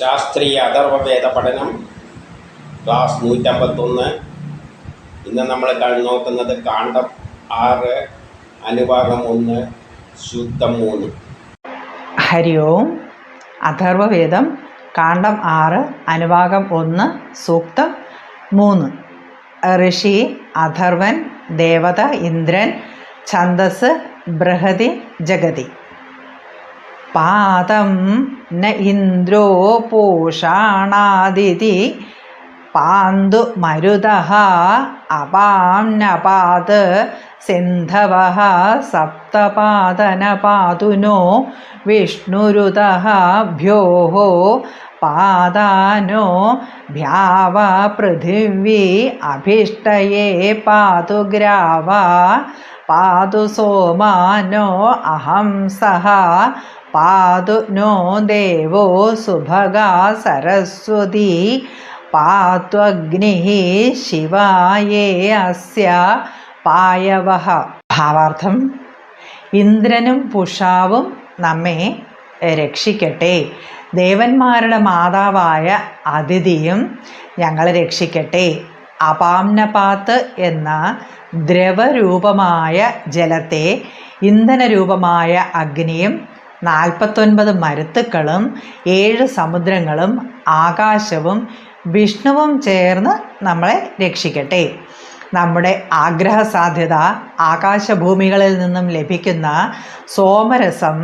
ശാസ്ത്രീയ അഥർവവേദ പഠനം ക്ലാസ് നൂറ്റമ്പത്തൊന്ന്. ഇന്ന് നമ്മൾ നോക്കുന്നത് കാണ്ഡം ആറ് അനുഭാഗം ഒന്ന് ശുദ്ധം മൂന്ന്. ഹരി ഓം. അഥർവവേദം കാണ്ഡം ആറ് അനുഭാഗം ഒന്ന് സൂക്തം മൂന്ന്. ഋഷി അഥർവൻ ദേവത ഇന്ദ്രൻ ഛന്ദസ് ബൃഹതി ജഗതി. പാദം ന ഇന്ദ്രോ പൂഷാണാദിതി. പാന്തു മരുതഃ അപാംനപാത് സിന്ധവ സപ്തപാദനപാതുനോ. വിഷ്ണുരുത ഭ്യോ പാദാനോ. ഭ്യാവ പൃഥിവി അഭിഷ്ടയേ പാതു ഗ്രാവ. പാതു സോമാനോ അഹംസഃ പാതു നോ ദേവോ സുഭഗാ സരസ്വതി. പാത്വഗ്നി ശിവായേ അസ്യ പായവ. ഭാവാർത്ഥം ഇന്ദ്രനും പുഷാവും നമ്മെ രക്ഷിക്കട്ടെ. ദേവന്മാരുടെ മാതാവായ അതിഥിയും ഞങ്ങളെ രക്ഷിക്കട്ടെ. അപാംനപാത്ത് എന്ന ദ്രവരൂപമായ ജലത്തെ ഇന്ധനരൂപമായ അഗ്നിയും നാൽപ്പത്തൊൻപത് മരുത്തുക്കളും ഏഴ് സമുദ്രങ്ങളും ആകാശവും വിഷ്ണുവും ചേർന്ന് നമ്മളെ രക്ഷിക്കട്ടെ. നമ്മുടെ ആഗ്രഹ സാധ്യത ആകാശഭൂമികളിൽ നിന്നും ലഭിക്കുന്ന സോമരസം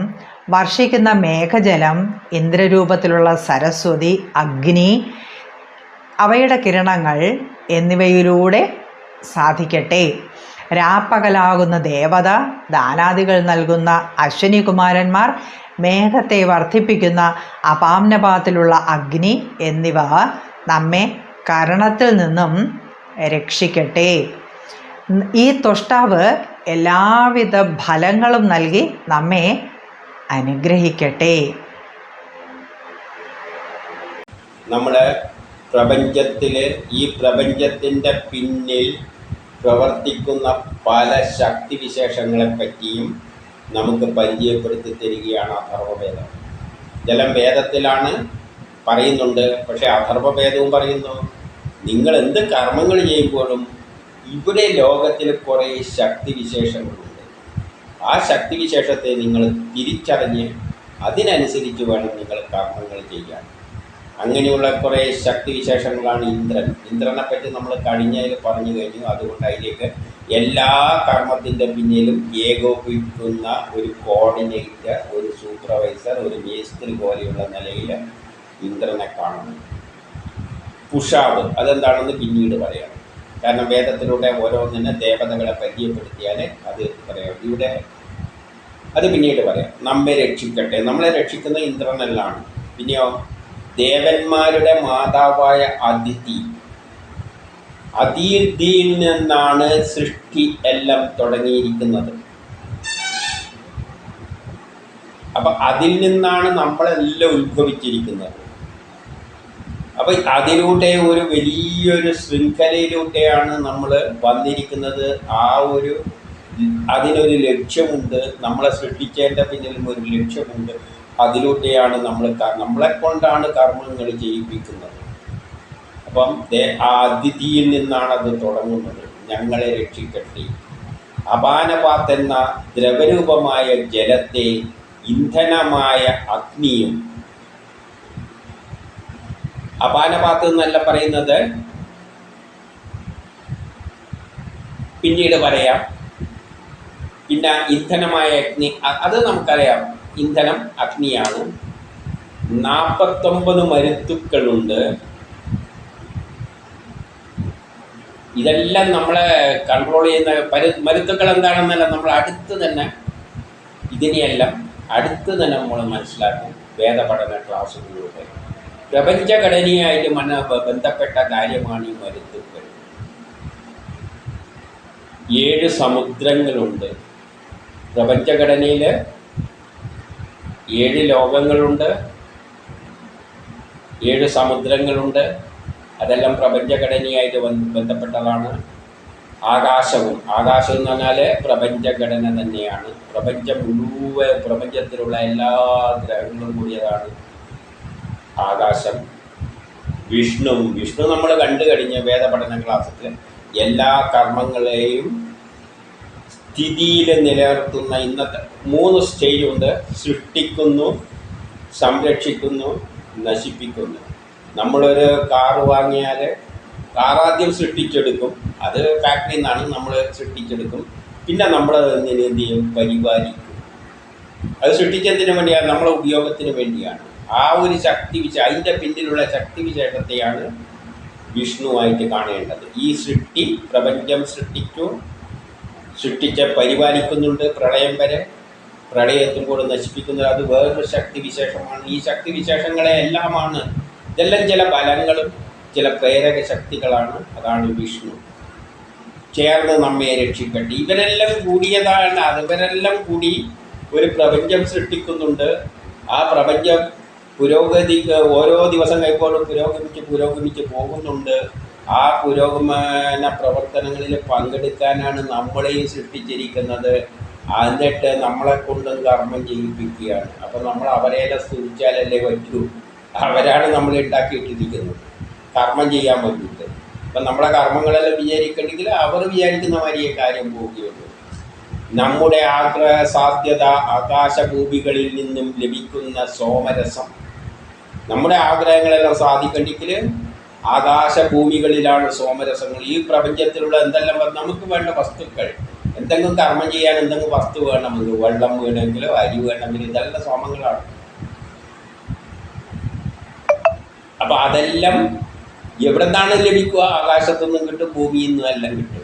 വർഷിക്കുന്ന മേഘജലം ഇന്ദ്രരൂപത്തിലുള്ള സരസ്വതി അഗ്നി അവയുടെ കിരണങ്ങൾ എന്നിവയിലൂടെ സാധിക്കട്ടെ. രാപ്പകലാകുന്ന ദേവത ദാനാദികൾ നൽകുന്ന അശ്വിനി കുമാരന്മാർ മേഘത്തെ വർദ്ധിപ്പിക്കുന്ന അപാംനപാത്തിലുള്ള അഗ്നി എന്നിവ നമ്മെ കരണത്തിൽ നിന്നും രക്ഷിക്കട്ടെ. ഈ തൊഷ്ടാവ് എല്ലാവിധ ഫലങ്ങളും നൽകി നമ്മെ അനുഗ്രഹിക്കട്ടെ. നമ്മുടെ പ്രപഞ്ചത്തിലെ ഈ പ്രപഞ്ചത്തിന്റെ പിന്നിൽ പ്രവർത്തിക്കുന്ന പല ശക്തിവിശേഷങ്ങളെ പറ്റിയും നമുക്ക് പരിചയപ്പെടുത്തി തരികയാണ് അഥർവവേദം. ജലം വേദത്തിലാണ് പറയുന്നുണ്ട് പക്ഷേ അഥർവവേദവും പറയുന്നു നിങ്ങൾ എന്ത് കർമ്മങ്ങൾ ചെയ്യുമ്പോഴും ഇവിടെ ലോകത്തിൽ കുറേ ശക്തിവിശേഷങ്ങളുണ്ട്. ആ ശക്തിവിശേഷത്തെ നിങ്ങൾ തിരിച്ചറിഞ്ഞ് അതിനനുസരിച്ച് വേണം നിങ്ങൾ കർമ്മങ്ങൾ ചെയ്യാൻ. അങ്ങനെയുള്ള കുറേ ശക്തിവിശേഷങ്ങളാണ് ഇന്ദ്രൻ. ഇന്ദ്രനെ പറ്റി നമ്മൾ കഴിഞ്ഞതിൽ പറഞ്ഞു കഴിഞ്ഞു. അതുകൊണ്ട് അതിലേക്ക് എല്ലാ കർമ്മത്തിന്റെ പിന്നിലും ഏകോപിക്കുന്ന ഒരു കോർഡിനേറ്റർ ഒരു സൂപ്പർവൈസർ ഒരു മേസ്ത്രി പോലെയുള്ള നിലയിൽ ഇന്ദ്രനെ കാണുന്നു. പുഷാവ് അതെന്താണെന്ന് പിന്നീട് പറയാം. കാരണം വേദത്തിലൂടെ ഓരോന്നിനെ ദേവതകളെ പരിചയപ്പെടുത്തിയാൽ അത് പറയാം ഇവിടെ അത് പിന്നീട് പറയാം. നമ്മെ രക്ഷിക്കട്ടെ. നമ്മളെ രക്ഷിക്കുന്ന ഇന്ദ്രനെല്ലാം പിന്നെയോ? ദേവന്മാരുടെ മാതാവായ അതിഥി അതിഥിയിൽ നിന്നാണ് സൃഷ്ടി എല്ലാം തുടങ്ങിയിരിക്കുന്നത്. അപ്പൊ അതിൽ നിന്നാണ് നമ്മളെല്ലാം ഉത്ഭവിച്ചിരിക്കുന്നത്. അപ്പൊ അതിലൂടെ ഒരു വലിയൊരു ശൃംഖലയിലൂടെയാണ് നമ്മൾ വന്നിരിക്കുന്നത്. ആ ഒരു അതിനൊരു ലക്ഷ്യമുണ്ട്. നമ്മളെ സൃഷ്ടിക്കേണ്ട പിന്നിലും ഒരു ലക്ഷ്യമുണ്ട്. അതിലൂടെയാണ് നമ്മൾ നമ്മളെ കൊണ്ടാണ് കർമ്മങ്ങൾ ചെയ്യിപ്പിക്കുന്നത്. അപ്പം ആ അതിഥിയിൽ നിന്നാണ് അത് തുടങ്ങുന്നത്. ഞങ്ങളെ രക്ഷിക്കട്ടെ. അപാനപാത്ത് എന്ന ദ്രവരൂപമായ ജലത്തെ ഇന്ധനമായ അഗ്നിയും അപാനപാത്ത് എന്നല്ല പറയുന്നത്. പിന്നീട് പറയാം. പിന്നെ ഇന്ധനമായ അഗ്നി അത് നമുക്കറിയാം. ഇന്ധനം അഗ്നിയാണ് നാൽപ്പത്തൊമ്പത് മരുത്തുക്കളുണ്ട്. ഇതെല്ലാം നമ്മളെ കൺട്രോൾ ചെയ്യുന്ന പരു മരുത്തുക്കൾ എന്താണെന്നല്ല നമ്മൾ അടുത്ത് തന്നെ ഇതിനെയെല്ലാം അടുത്ത് തന്നെ നമ്മൾ മനസ്സിലാക്കും. വേദപഠന ക്ലാസ്സുകളിലൂടെ. പ്രപഞ്ചഘടനയായിട്ട് മന ബന്ധപ്പെട്ട കാര്യമാണ് ഈ മരുത്തുക്കൾ. ഏഴ് സമുദ്രങ്ങളുണ്ട്. പ്രപഞ്ചഘടനയിൽ ഏഴ് ലോകങ്ങളുണ്ട് ഏഴ് സമുദ്രങ്ങളുണ്ട്. അതെല്ലാം പ്രപഞ്ചഘടനയായിട്ട് ബന്ധപ്പെട്ടതാണ്. ആകാശവും ആകാശം എന്ന് പറഞ്ഞാൽ പ്രപഞ്ചഘടന തന്നെയാണ്. പ്രപഞ്ചം മുഴുവൻ പ്രപഞ്ചത്തിലുള്ള എല്ലാ ഗ്രഹങ്ങളും കൂടിയതാണ് ആകാശം. വിഷ്ണു വിഷ്ണു നമ്മൾ കണ്ടു കഴിഞ്ഞ വേദപഠന ക്ലാസ്സിൽ എല്ലാ കർമ്മങ്ങളെയും സ്ഥിതിയിൽ നിലനിർത്തുന്ന ഇന്നത്തെ മൂന്ന് സ്റ്റേജ് ഉണ്ട് സൃഷ്ടിക്കുന്നു സംരക്ഷിക്കുന്നു നശിപ്പിക്കുന്നു. നമ്മളൊരു കാറ് വാങ്ങിയാൽ കാറാദ്യം സൃഷ്ടിച്ചെടുക്കും. അത് ഫാക്ടറിയിൽ നിന്നാണ് നമ്മൾ സൃഷ്ടിച്ചെടുക്കും. പിന്നെ നമ്മൾ അതിനെ എന്ത് ചെയ്യും? പരിപാലിക്കും. അത് സൃഷ്ടിച്ചതിന് വേണ്ടിയാണ് നമ്മളെ ഉപയോഗത്തിന് വേണ്ടിയാണ്. ആ ഒരു ശക്തി വിശ അതിന്റെ പിന്നിലുള്ള ശക്തി വിശേഷത്തെയാണ് വിഷ്ണുവായിട്ട് കാണേണ്ടത്. ഈ സൃഷ്ടി പ്രപഞ്ചം സൃഷ്ടിച്ചു. സൃഷ്ടിച്ച് പരിപാലിക്കുന്നുണ്ട് പ്രളയം വരെ. പ്രളയത്തുമ്പോൾ നശിപ്പിക്കുന്നത് അത് വേറൊരു ശക്തി വിശേഷമാണ് ഈ ശക്തി വിശേഷങ്ങളെ എല്ലാമാണ്. ഇതെല്ലാം ചില ബലങ്ങളും ചില പ്രേരക ശക്തികളാണ്. അതാണ് വിഷ്ണു. ചേർന്ന് നമ്മെ രക്ഷിക്കട്ടെ. ഇവരെല്ലാം കൂടിയതാണ്. അത് കൂടി ഒരു പ്രപഞ്ചം സൃഷ്ടിക്കുന്നുണ്ട്. ആ പ്രപഞ്ചം പുരോഗതി ഓരോ ദിവസം കഴിയുമ്പോഴും പുരോഗമിച്ച് പുരോഗമിച്ച് പോകുന്നുണ്ട്. ആ പുരോഗമന പ്രവർത്തനങ്ങളിൽ പങ്കെടുക്കാനാണ് നമ്മളെയും സൃഷ്ടിച്ചിരിക്കുന്നത്. എന്നിട്ട് നമ്മളെ കൊണ്ടും കർമ്മം ചെയ്യിപ്പിക്കുകയാണ്. അപ്പം നമ്മൾ അവരെയെല്ലാം സ്തുതിച്ചാലല്ലേ പറ്റൂ? അവരാണ് നമ്മൾ ഉണ്ടാക്കിയിട്ടിരിക്കുന്നത് കർമ്മം ചെയ്യാൻ വേണ്ടിയിട്ട്. അപ്പം നമ്മളെ കർമ്മങ്ങളെല്ലാം വിചാരിക്കണമെങ്കിൽ അവർ വിചാരിക്കുന്ന മാതിരിയേ കാര്യം പോവുകയുള്ളൂ നമ്മുടെ ആഗ്രഹ സാധ്യത ആകാശഭൂമികളിൽ നിന്നും ലഭിക്കുന്ന സോമരസം. നമ്മുടെ ആഗ്രഹങ്ങളെല്ലാം സാധിക്കണമെങ്കിൽ ആകാശഭൂമികളിലാണ് സോമരസങ്ങൾ. ഈ പ്രപഞ്ചത്തിലുള്ള എന്തെല്ലാം നമുക്ക് വേണ്ട വസ്തുക്കൾ എന്തെങ്കിലും കർമ്മം ചെയ്യാൻ എന്തെങ്കിലും വസ്തു വേണമെങ്കിൽ വെള്ളം വേണമെങ്കിലോ അരി വേണമെങ്കിൽ ഇതെല്ലാം സോമങ്ങളാണ്. അപ്പൊ അതെല്ലാം എവിടെ നിന്നാണ് ലഭിക്കുക? ആകാശത്തു നിന്നും കിട്ടും ഭൂമിയിൽ നിന്നും എല്ലാം കിട്ടും.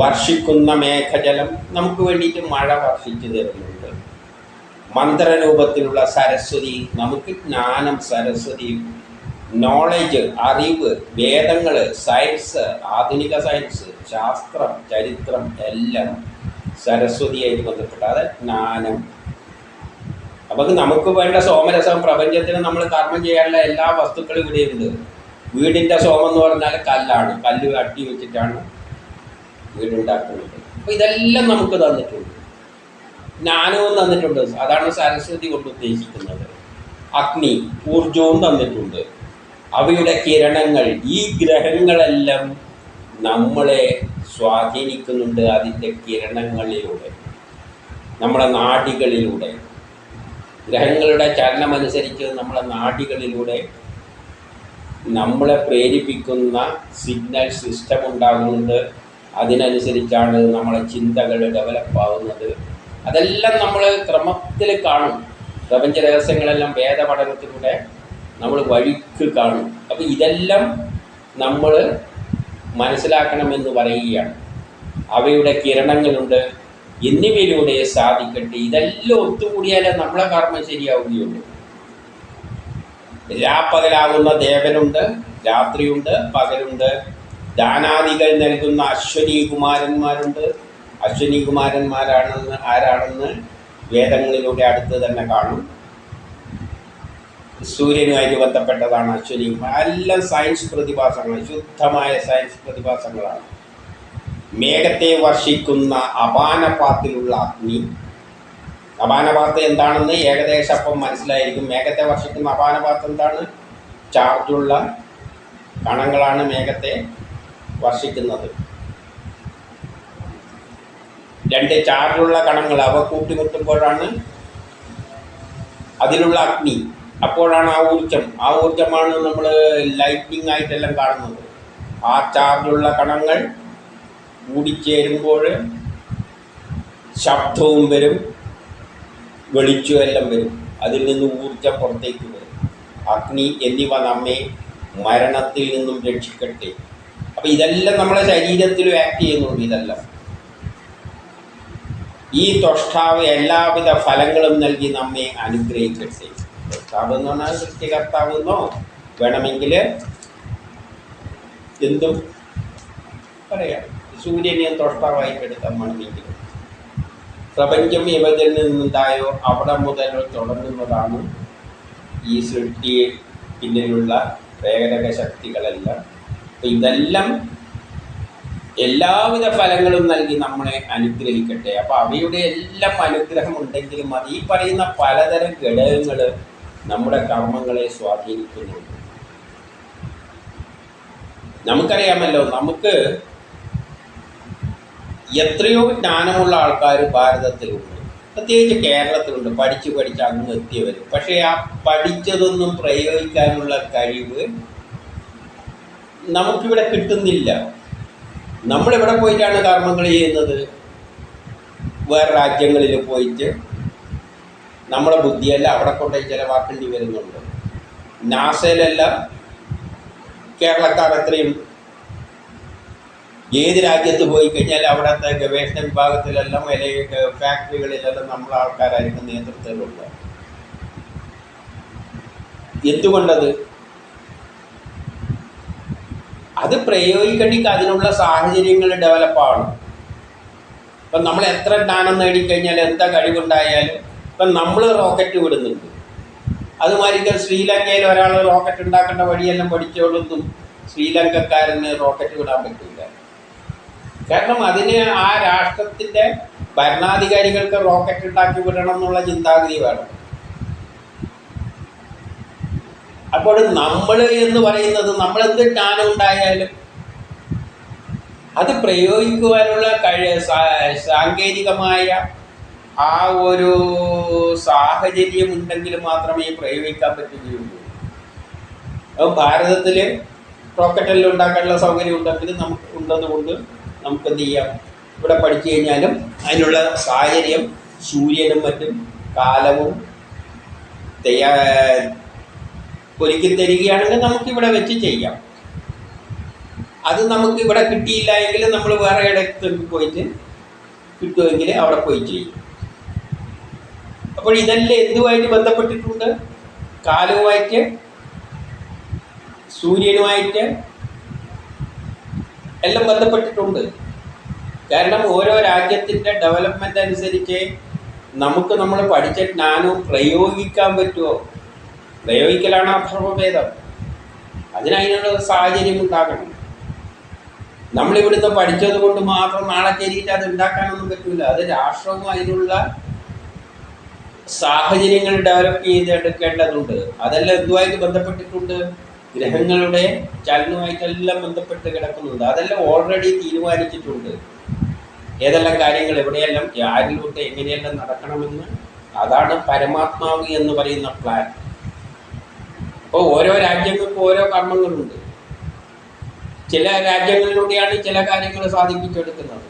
വർഷിക്കുന്ന മേഘജലം നമുക്ക് വേണ്ടിയിട്ട് മഴ വർഷിച്ചു തരുന്നുണ്ട്. മന്ത്രരൂപത്തിലുള്ള സരസ്വതി നമുക്ക് ജ്ഞാനം സരസ്വതി നോളജ് അറിവ് വേദങ്ങൾ സയൻസ് ആധുനിക സയൻസ് ശാസ്ത്രം ചരിത്രം എല്ലാം സരസ്വതിയായിട്ട് ബന്ധപ്പെട്ട അത് ജ്ഞാനം. അപ്പം നമുക്ക് വേണ്ട സോമരസം പ്രപഞ്ചത്തിന് നമ്മൾ കർമ്മം ചെയ്യാനുള്ള എല്ലാ വസ്തുക്കളും ഇവിടെയുണ്ട്. വീടിന്റെ സോമം എന്ന് പറഞ്ഞാൽ കല്ലാണ്. കല്ല് അട്ടി വെച്ചിട്ടാണ് വീടുണ്ടാക്കുന്നത്. അപ്പോൾ ഇതെല്ലാം നമുക്ക് തന്നിട്ടുണ്ട്. ജ്ഞാനവും തന്നിട്ടുണ്ട്. അതാണ് സരസ്വതി കൊണ്ട് ഉദ്ദേശിക്കുന്നത്. അഗ്നി ഊർജവും തന്നിട്ടുണ്ട്. അവയുടെ കിരണങ്ങൾ ഈ ഗ്രഹങ്ങളെല്ലാം നമ്മളെ സ്വാധീനിക്കുന്നുണ്ട് അതിന്റെ കിരണങ്ങളിലൂടെ നമ്മുടെ നാടികളിലൂടെ. ഗ്രഹങ്ങളുടെ ചലനമനുസരിച്ച് നമ്മുടെ നാടികളിലൂടെ നമ്മളെ പ്രേരിപ്പിക്കുന്ന സിഗ്നൽ സിസ്റ്റം ഉണ്ടാകുന്നുണ്ട്. അതിനനുസരിച്ചാണ് നമ്മളെ ചിന്തകൾ ഡെവലപ്പ് ആവുന്നത്. അതെല്ലാം നമ്മൾ ക്രമത്തിൽ കാണും. പ്രപഞ്ച രഹസ്യങ്ങളെല്ലാം വേദപഠനത്തിലൂടെ നമ്മൾ വഴിക്ക് കാണും. അപ്പോൾ ഇതെല്ലാം നമ്മൾ മനസ്സിലാക്കണമെന്ന് പറയുകയാണ്. അവയുടെ കിരണങ്ങളുണ്ട്. എന്നിവയിലൂടെ സാധിക്കട്ടെ. ഇതെല്ലാം ഒത്തുകൂടിയാലേ നമ്മളെ കർമ്മം ശരിയാവുകയുള്ളൂ. രാപ്പകലാകുന്ന ദേവനുണ്ട് രാത്രിയുണ്ട് പകലുണ്ട്. ദാനാദികൾ നൽകുന്ന അശ്വനി കുമാരന്മാരുണ്ട്. അശ്വനി കുമാരന്മാരാണെന്ന് ആരാണെന്ന് വേദങ്ങളിലൂടെ അടുത്ത് തന്നെ കാണും. സൂര്യനുമായിട്ട് ബന്ധപ്പെട്ടതാണ് അശ്വനി എല്ലാം സയൻസ് പ്രതിഭാസങ്ങൾ ശുദ്ധമായ സയൻസ് പ്രതിഭാസങ്ങളാണ്. മേഘത്തെ വർഷിക്കുന്ന അപാനപാത്തിലുള്ള അഗ്നി. അപാനപാത്ത് എന്താണെന്ന് ഏകദേശം അപ്പം മനസ്സിലായിരിക്കും. മേഘത്തെ വർഷിക്കുന്ന അപാനപാത്ത് എന്താണ്? ചാർജുള്ള കണങ്ങളാണ് മേഘത്തെ വർഷിക്കുന്നത്. രണ്ട് ചാർജുള്ള കണങ്ങൾ അവ കൂട്ടിമുട്ടുമ്പോഴാണ് അതിലുള്ള അഗ്നി. അപ്പോഴാണ് ആ ഊർജം ആ ഊർജമാണ് നമ്മൾ ലൈറ്റിംഗ് ആയിട്ടെല്ലാം കാണുന്നത്. ആ ചാർജുള്ള കണങ്ങൾ കൂടിച്ചേരുമ്പോൾ ശബ്ദവും വരും വെളിച്ചവും എല്ലാം വരും. അതിൽ നിന്ന് ഊർജം പുറത്തേക്ക് വരും. അഗ്നി എന്നിവ നമ്മെ മരണത്തിൽ നിന്നും രക്ഷിക്കട്ടെ. അപ്പം ഇതെല്ലാം നമ്മളെ ശരീരത്തിലും ആക്ട് ചെയ്യുന്നുണ്ട് ഇതെല്ലാം. ഈ തൊഷ്ടാവ് എല്ലാവിധ ഫലങ്ങളും നൽകി നമ്മെ അനുഗ്രഹിക്കട്ടെ. എന്ന് പറഞ്ഞാൽ സൃഷ്ടികർത്താവ് എന്നോ വേണമെങ്കിൽ എന്തും പറയാം. സൂര്യനെ തൊഷ്ടാവായി എടുക്കാൻ വേണമെങ്കിൽ. പ്രപഞ്ചം ഇവതിൽ നിന്നുണ്ടായോ അവിടെ മുതൽ തുടങ്ങുന്നതാണ് ഈ സൃഷ്ടിയെ പിന്നിലുള്ള പ്രേരക ശക്തികളെല്ലാം. അപ്പം ഇതെല്ലാം എല്ലാവിധ ഫലങ്ങളും നൽകി നമ്മളെ അനുഗ്രഹിക്കട്ടെ. അപ്പോൾ അവയുടെ എല്ലാം അനുഗ്രഹം ഉണ്ടെങ്കിലും അത് ഈ പറയുന്ന പലതരം ഘടകങ്ങൾ നമ്മുടെ കർമ്മങ്ങളെ സ്വാധീനിക്കുന്നുണ്ട്. നമുക്കറിയാമല്ലോ നമുക്ക് എത്രയോ ജ്ഞാനമുള്ള ആൾക്കാർ ഭാരതത്തിലുണ്ട്. പ്രത്യേകിച്ച് കേരളത്തിലുണ്ട് പഠിച്ച് പഠിച്ച് അങ്ങ് എത്തിയവർ പക്ഷേ ആ പഠിച്ചതൊന്നും പ്രയോഗിക്കാനുള്ള കഴിവ് നമുക്കിവിടെ കിട്ടുന്നില്ല. നമ്മളിവിടെ പോയിട്ടാണ് കർമ്മങ്ങൾ ചെയ്യുന്നത്. വേറെ രാജ്യങ്ങളിൽ പോയിട്ട് നമ്മളെ ബുദ്ധിയെല്ലാം അവിടെ കൊണ്ടുപോയി ചിലവാക്കേണ്ടി വരുന്നുണ്ട് നാസയിലെല്ലാം കേരളക്കാർ അത്രയും ഏത് രാജ്യത്ത് പോയി കഴിഞ്ഞാൽ അവിടുത്തെ ഗവേഷണ വിഭാഗത്തിലെല്ലാം അല്ലെങ്കിൽ ഫാക്ടറികളിലെല്ലാം നമ്മളെ ആൾക്കാരായിരിക്കും നേതൃത്വത്തിലുള്ളത്. എന്തുകൊണ്ടത്? അത് പ്രയോഗിക്കണമെങ്കിൽ അതിനുള്ള സാഹചര്യങ്ങൾ ഡെവലപ്പാണ് ഇപ്പം നമ്മൾ എത്ര ജ്ഞാനം നേടിക്കഴിഞ്ഞാൽ എന്താ കഴിവുണ്ടായാലും ഇപ്പം നമ്മൾ റോക്കറ്റ് വിടുന്നുണ്ട്. അതുമാതിരിക്കും ശ്രീലങ്കയിൽ ഒരാൾ റോക്കറ്റ് ഉണ്ടാക്കേണ്ട വഴിയെല്ലാം പഠിച്ചോളൊന്നും. ശ്രീലങ്കക്കാരന് റോക്കറ്റ് വിടാൻ പറ്റില്ല. കാരണം അതിന് ആ രാഷ്ട്രത്തിന്റെ ഭരണാധികാരികൾക്ക് റോക്കറ്റ് ഉണ്ടാക്കി വിടണം എന്നുള്ള ചിന്താഗതി വേണം. അപ്പോൾ നമ്മൾ എന്ന് പറയുന്നത് നമ്മൾ എന്ത് ജ്ഞാനം ഉണ്ടായാലും അത് പ്രയോഗിക്കുവാനുള്ള കഴി സാങ്കേതികമായ ആ ഒരു സാഹചര്യം ഉണ്ടെങ്കിൽ മാത്രമേ പ്രയോഗിക്കാൻ പറ്റുകയുള്ളൂ. അപ്പം ഭാരതത്തിൽ റോക്കറ്റെല്ലാം ഉണ്ടാക്കാനുള്ള സൗകര്യം ഉണ്ടെങ്കിൽ നമുക്ക് ഉണ്ടെന്നുകൊണ്ട് നമുക്ക് എന്ത് ചെയ്യാം? ഇവിടെ പഠിച്ചു കഴിഞ്ഞാലും അതിനുള്ള സാഹചര്യം സൂര്യനും മറ്റും കാലവും തയ്യാ ഒരുക്കി തരികയാണെങ്കിൽ നമുക്കിവിടെ വെച്ച് ചെയ്യാം. അത് നമുക്ക് ഇവിടെ കിട്ടിയില്ല എങ്കിൽ നമ്മൾ വേറെ ഇടത്ത് പോയിട്ട് കിട്ടുമെങ്കിൽ അവിടെ പോയി ചെയ്യും. അപ്പോൾ ഇതെല്ലാം എന്തുമായിട്ട് ബന്ധപ്പെട്ടിട്ടുണ്ട്? കാലവുമായിട്ട് സൂര്യനുമായിട്ട് എല്ലാം ബന്ധപ്പെട്ടിട്ടുണ്ട്. കാരണം ഓരോ രാജ്യത്തിന്റെ ഡെവലപ്മെന്റ് അനുസരിച്ച് നമുക്ക് നമ്മൾ പഠിച്ച ജ്ഞാനവും പ്രയോഗിക്കാൻ പറ്റുമോ പ്രയോഗിക്കലാണ് അധർവഭേദം അതിനതിനുള്ള സാഹചര്യം ഉണ്ടാകണം. നമ്മളിവിടുത്തെ പഠിച്ചത് കൊണ്ട് മാത്രം നാളെ കയറിയിട്ട് അത് ഉണ്ടാക്കാനൊന്നും പറ്റില്ല അത് രാഷ്ട്രവും അതിനുള്ള സാഹചര്യങ്ങൾ ഡെവലപ്പ് ചെയ്തെടുക്കേണ്ടതുണ്ട് അതെല്ലാം എന്തുമായിട്ട് ബന്ധപ്പെട്ടിട്ടുണ്ട്? ഗ്രഹങ്ങളുടെ ചലനവുമായിട്ടെല്ലാം ബന്ധപ്പെട്ട് കിടക്കുന്നുണ്ട്. അതെല്ലാം ഓൾറെഡി തീരുമാനിച്ചിട്ടുണ്ട്. ഏതെല്ലാം കാര്യങ്ങൾ എവിടെയെല്ലാം ആരിലൂടെ എങ്ങനെയെല്ലാം നടക്കണമെന്ന് അതാണ് പരമാത്മാവ് എന്ന് പറയുന്ന പ്ലാൻ അപ്പോൾ ഓരോ രാജ്യങ്ങൾക്കും ഓരോ കർമ്മങ്ങളുണ്ട്. ചില രാജ്യങ്ങളിലൂടെയാണ് ചില കാര്യങ്ങൾ സാധിപ്പിച്ചെടുക്കുന്നത്.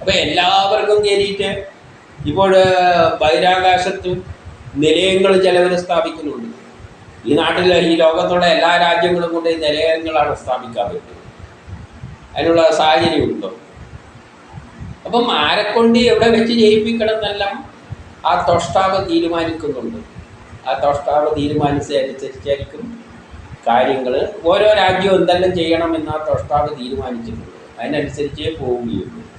അപ്പൊ എല്ലാവർക്കും കയറിയിട്ട് ഇപ്പോൾ ബഹിരാകാശത്ത് നിലയങ്ങൾ ചിലവർ സ്ഥാപിക്കുന്നുണ്ട്. ഈ നാട്ടിലെ ഈ ലോകത്തുള്ള എല്ലാ രാജ്യങ്ങളും കൊണ്ട് നിലയങ്ങളാണ് സ്ഥാപിക്കാൻ പറ്റുന്നത്. അതിനുള്ള സാഹചര്യമുണ്ടോ? അപ്പം ആരെക്കൊണ്ട് എവിടെ വെച്ച് ജയിപ്പിക്കണം എന്നെല്ലാം ആ തൊഷ്ടാവ് തീരുമാനിക്കുന്നുണ്ട്. ആ തൊഷ്ടാവ് തീരുമാനിച്ചനുസരിച്ചായിരിക്കും കാര്യങ്ങൾ ഓരോ രാജ്യവും എന്തെല്ലാം ചെയ്യണമെന്ന് ആ തൊഷ്ടാവ് തീരുമാനിച്ചിട്ടുണ്ട് അതിനനുസരിച്ചേ പോവുകയുള്ളൂ.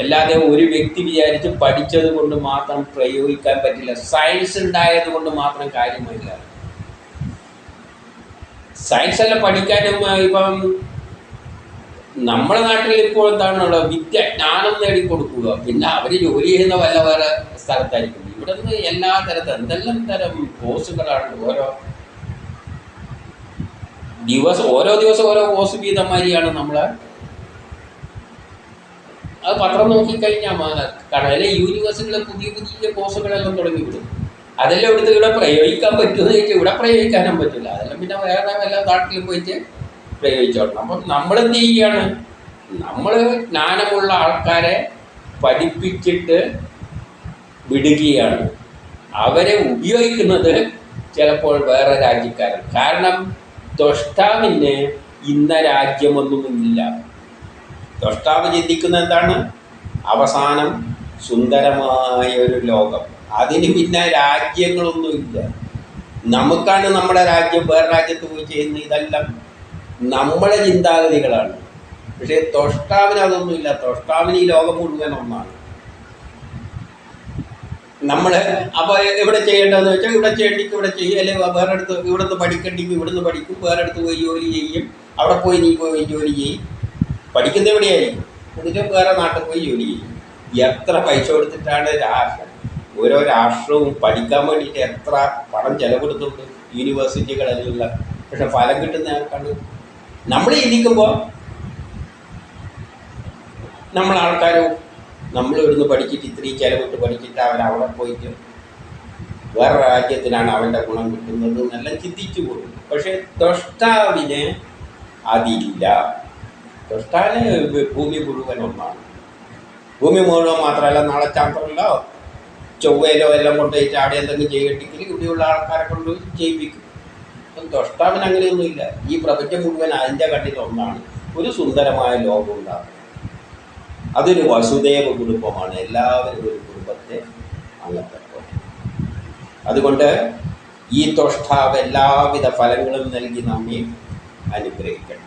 അല്ലാതെ ഒരു വ്യക്തി വിചാരിച്ച് പഠിച്ചത് കൊണ്ട് മാത്രം പ്രയോഗിക്കാൻ പറ്റില്ല. സയൻസ് ഉണ്ടായത് കൊണ്ട് മാത്രം കാര്യമില്ല. സയൻസ് എല്ലാം പഠിക്കാനും ഇപ്പം നമ്മുടെ നാട്ടിൽ ഇപ്പോൾ എന്താണുള്ളത് വിദ്യ ജ്ഞാനം നേടിക്കൊടുക്കുക പിന്നെ അവർ ജോലി ചെയ്യുന്ന വല്ല വേറെ സ്ഥലത്തായിരിക്കും. ഇവിടെ നിന്ന് എല്ലാ തരത്തിൽ എന്തെല്ലാം തരം കോഴ്സുകളാണ് ഓരോ ദിവസം ഓരോ ദിവസം ഓരോ കോഴ്സ് വീതമാരിയാണ് നമ്മളെ അത് പത്രം നോക്കിക്കഴിഞ്ഞാൽ കടയിലെ യൂണിവേഴ്സിറ്റിയിലെ പുതിയ പുതിയ കോഴ്സുകളെല്ലാം തുടങ്ങി വിടും അതെല്ലാം എടുത്ത് ഇവിടെ പ്രയോഗിക്കാൻ പറ്റുമെന്ന് ചോദിച്ചാൽ ഇവിടെ പ്രയോഗിക്കാനും പറ്റില്ല. അതെല്ലാം പിന്നെ വേറെ വല്ല നാട്ടിലും പോയിട്ട് പ്രയോഗിച്ചോളണം അപ്പം നമ്മളെന്ത് ചെയ്യുകയാണ് നമ്മൾ ജ്ഞാനമുള്ള ആൾക്കാരെ പഠിപ്പിച്ചിട്ട് വിടുകയാണ്. അവരെ ഉപയോഗിക്കുന്നത് ചിലപ്പോൾ വേറെ രാജ്യക്കാരൻ കാരണം തൊഷ്ടാവിന് ഇന്ന രാജ്യമൊന്നുമില്ല. തൊഷ്ടാവ് ചിന്തിക്കുന്ന എന്താണ്? അവസാനം സുന്ദരമായ ഒരു ലോകം. അതിന് പിന്നെ രാജ്യങ്ങളൊന്നുമില്ല. നമുക്കാണ് നമ്മുടെ രാജ്യം വേറെ രാജ്യത്ത് പോയി ചെയ്യുന്നത് ഇതെല്ലാം നമ്മളെ ചിന്താഗതികളാണ്. പക്ഷേ തൊഷ്ടാവിന് അതൊന്നുമില്ല. തൊഷ്ടാവിന് ഈ ലോകം മുഴുവൻ ഒന്നാണ്. നമ്മൾ അപ്പോൾ എവിടെ ചെയ്യേണ്ടതെന്ന് വെച്ചാൽ ഇവിടെ ചെയ്യേണ്ടിക്ക് ഇവിടെ ചെയ്യും. അല്ലെങ്കിൽ വേറെ അടുത്ത് ഇവിടെ നിന്ന് പഠിക്കണ്ടെങ്കിൽ ഇവിടുന്ന് പഠിക്കും. വേറെ അടുത്ത് പോയി ജോലി ചെയ്യും. അവിടെ പോയി നീ പോയി ജോലി ചെയ്യും. പഠിക്കുന്നത് എവിടെയായിരിക്കും എന്നിട്ട് വേറെ നാട്ടിൽ പോയി ജോലി ചെയ്യും. എത്ര പൈസ കൊടുത്തിട്ടാണ് രാഷ്ട്രം? ഓരോ രാഷ്ട്രവും പഠിക്കാൻ വേണ്ടിയിട്ട് എത്ര പണം ചെലവെടുത്തുണ്ട് യൂണിവേഴ്സിറ്റികളിലുള്ള. പക്ഷെ ഫലം കിട്ടുന്ന ആൾക്കാണ് നമ്മൾ ചിന്തിക്കുമ്പോൾ നമ്മൾ ആൾക്കാരും നമ്മൾ ഇവിടുന്ന് പഠിച്ചിട്ട് ഇത്രയും ചിലവിട്ട് പഠിച്ചിട്ട് അവൻ അവിടെ പോയിട്ട് വേറെ രാജ്യത്തിനാണ് അവന്റെ ഗുണം കിട്ടുന്നത് എന്നെല്ലാം ചിന്തിച്ചു പോകും. പക്ഷെ ദ്രഷ്ടാവിന് അതില്ല. ദ്രഷ്ടാവിന് ഭൂമി മുഴുവൻ ഒന്നാണ് ഭൂമി മുഴുവൻ മാത്രമല്ല നാളെ ചാമ്പറിലോ ചൊവ്വയിലോ എല്ലാം കൊണ്ടുപോയിട്ട് അവിടെ എന്തെങ്കിലും ചെയ്യട്ടെങ്കിൽ ഇവിടെയുള്ള ആൾക്കാരെ കൊണ്ട് ചെയ്യിപ്പിക്കും. അപ്പം അങ്ങനെയൊന്നുമില്ല. ഈ പ്രപഞ്ചം മുഴുവൻ അതിന്റെ കണ്ണിൽ ഒന്നാണ്. ഒരു സുന്ദരമായ ലോകം ഉണ്ടാകും. അതൊരു വസുദേവ കുടുംബമാണ്. എല്ലാവരും ഒരു കുടുംബത്തെ അങ്ങനത്തെ അതുകൊണ്ട് ഈ തൊഷ്ടാവ് എല്ലാവിധ ഫലങ്ങളും നൽകി നമ്മെ അനുഗ്രഹിക്കട്ടെ.